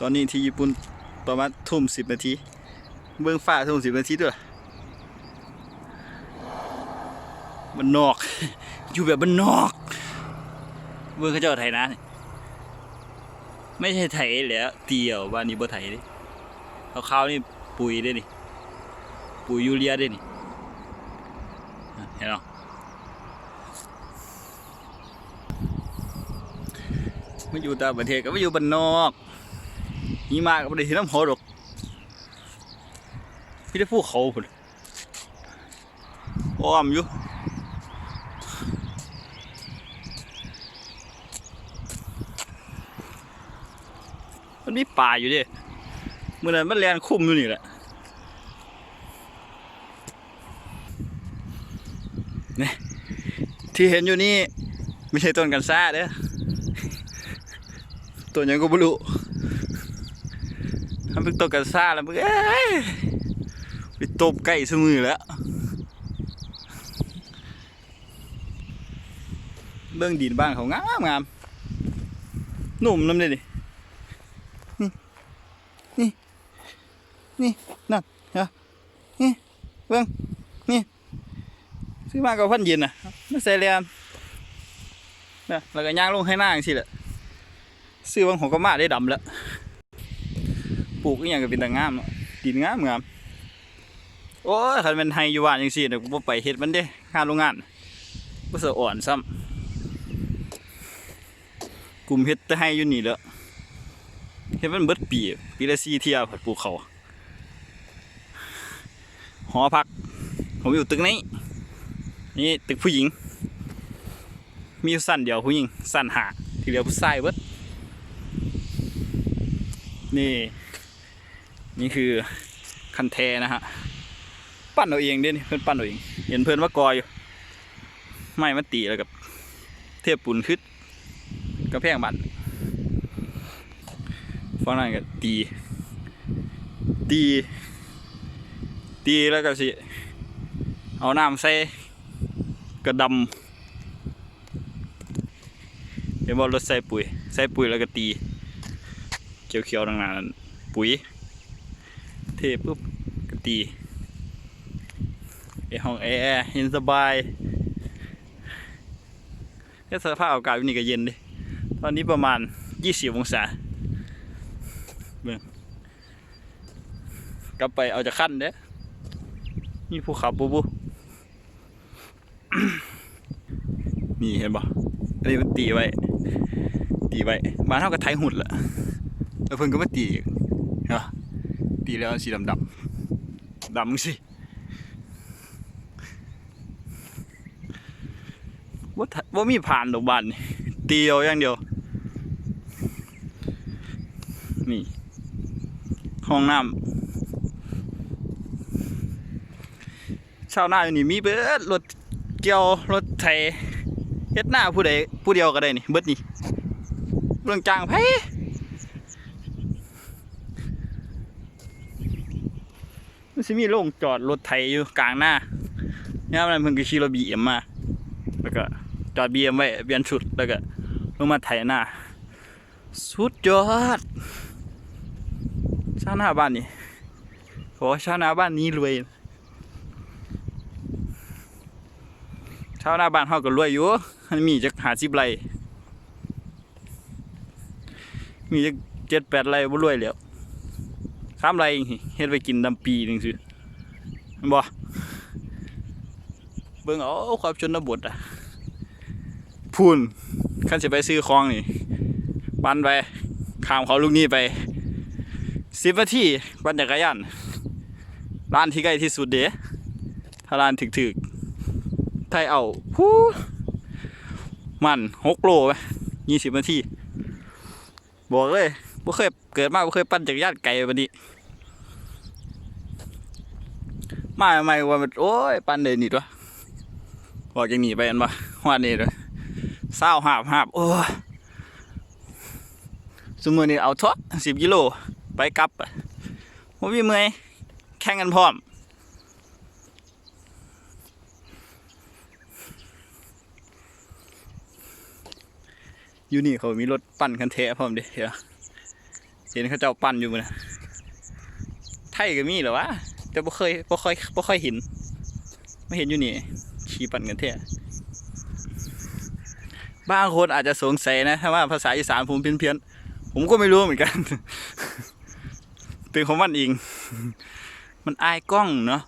ตอนนี้ที่ญี่ปุ่นประมาณทุ่มสิบนาทีเบื้องฟ้าทุ่มสิบนาทีด้วยมันนอก อยู่แบบมันนอกเบื้องเขาเจ้าไทยนะไม่ใช่ไทยแล้วเตียวบ้านนี้บ่ไทยเดิขาวๆนี่ปุ๋ยเด้นี่ปุ๋ยยูเรียเด้นี่เห็นเนาะไม่อยู่ต่างประเทศก็ไม่อยู่บ้านนอก นี่มาก็ไม่ได้เห็นน้ำหอดอกพี่ได้พูดเขาพุ่นอ้อมอยู่มันมีป่าอยู่ดิเมื่อนั้นมันแลนคุ้มอยู่นี่แหละนี่ที่เห็นอยู่นี่ไม่ใช่ต้นกันซ่าเด้อต้นหยังก็ไม่รู้ ทำเป็นต้นกันซ่าแล้วมึงเอ้ยไปตบไก่สมือแล้ว เบื้องดินบ้านเขางามงามหนุ่มน้ำเลยดิ นี่ นี่นี่นั่นเหรอนี่ เบื้องนี่ ซื้อมากับพันเย็นน่ะไม่ใส่เรียนนะแล้วก็ย่างลงให้หน้าจังสิแหละซื้อบางหัวก็มาได้ดำแล้ว ปลูกอหย่างก็เป็นแตางามเนาะดินงามงามโอ้ยคันเป็นไฮอยู่บ้านจังซี่เดี๋ยวกูไปเฮ็ดมันเด้งานโรงงานบ่สะอ่อนซ้ำกลุ่มเฮ็ดแต่ไฮอยู่นี่แหล้วเฮ็ดมันเบิดปี ปีละ4เที่ยผัดปลูกเขาหอพัก ผมอยู่ตึกนี้ นี่ตึกผู้หญิง มีสั้นเดียวผู้หญิงสั้นหาที่เหลือผู้ชายเบิดนี่ นี่คือคันแทนะฮะ ปั้นเอาเองเด้นเพื่อนปั้นเอาเอง เห็นเพื่อนว่ากอยอยู่ ไม่มาตีแล้วกับ เทพปุ่นขึ้นกระแพงบันฟังนั่นก็ตี ตี ตีแล้วก็สิ เอาน้ำใส่กระดำเห็นว่ารถใส่ปุ๋ย ใส่ปุ๋ยแล้วก็ตี เขียวๆต่างๆนั้นปุ๋ย เทปุ๊บกตีไอห้องแอร์เย็นสบายแค่สภาพอากาศวันนี้ก็เย็นดิตอนนี้ประมาณ 20 องศาเบิ่งกลับไปเอาจะขั้นเด้นี่ภูเขาปูปูนี่เห็นปะอันนี้มันตีไว้ ตีไว้บ้านเท่ากับไทยหุ่นละแล้วเพิ่นก็มาตีอีกเนาะ ตีแล้วสีดำดำดำสิ ว่าว่ามีผ่านดอกบานตีเอาอย่างเดียว นี่ ห้องน้ำชาวนาอยู่นี่มีเบิดรถเกี่ยวรถไถเฮ็ดหน้าผู้ใดผู้เดียวก็ได้นี่เบิดนี่เรื่องจ้างไผ มันสิมีโรงจอดรถไถอยู่กลางหน้ายามนั้นเพิ่นก็ขี่รถ BM มมา แล้วก็จอด BM ไว้เปลี่ยนชุดแล้วก็ลงมาไถหน้า สุดยอดชาวนาบ้านนี่ขอชาวนาบ้านนี้รวยชาวนาบ้านเฮาก็รวยอยู่มันมีจักหาสิบไรมีจักเจ็ดแปดไรบ่รวยแล้ว สามไรเองสิเฮ็ดไว้กินดำปีหนึงซื่อแม่นบ่เบิ่งเอาความชนบทอะพูนคันสิไปซื้อของนี่ปันไปข้ามเขาลูกนี้ไปสิบนาทีปั่นจักรยานร้านที่ใกล้ที่สุดเด้ถ้าร้านถึกๆไทยเอาฮู้มันหกโลไปยี่สิบนาทีบอกเลยบ่เคยเกิดมาบ่เคยปั่นจักรยานไกลแบบนี้ มาใหม่ว่ามันโอ้ยปั่นเลยนี่ตัวบอกอย่างนี้ไปอันบ่ว่านี่เลยเศร้าหาบหาบโอ้ยสมมือนี่เอาทอสิบกิโลไปกลับอะบ่มีเมื่อแข่งกันพร้อมอยู่นี่เขามีรถปั่นคันเทพร้อมเด้เดี๋ยวเห็นเขาเจ้าปั่นอยู่มั้ยไทยก็มีเหรอวะ แต่บ่เคยบ่ค่อยบ่ค่อยเห็นไม่เห็นอยู่นี่ขี่ปั่นกันแท้บางคนอาจจะสงสัยนะถ้าว่าภาษาอีสานผมเพี้ยนๆผมก็ไม่รู้เหมือนกัน เป็นของมันเองมันอายกล้องเนาะ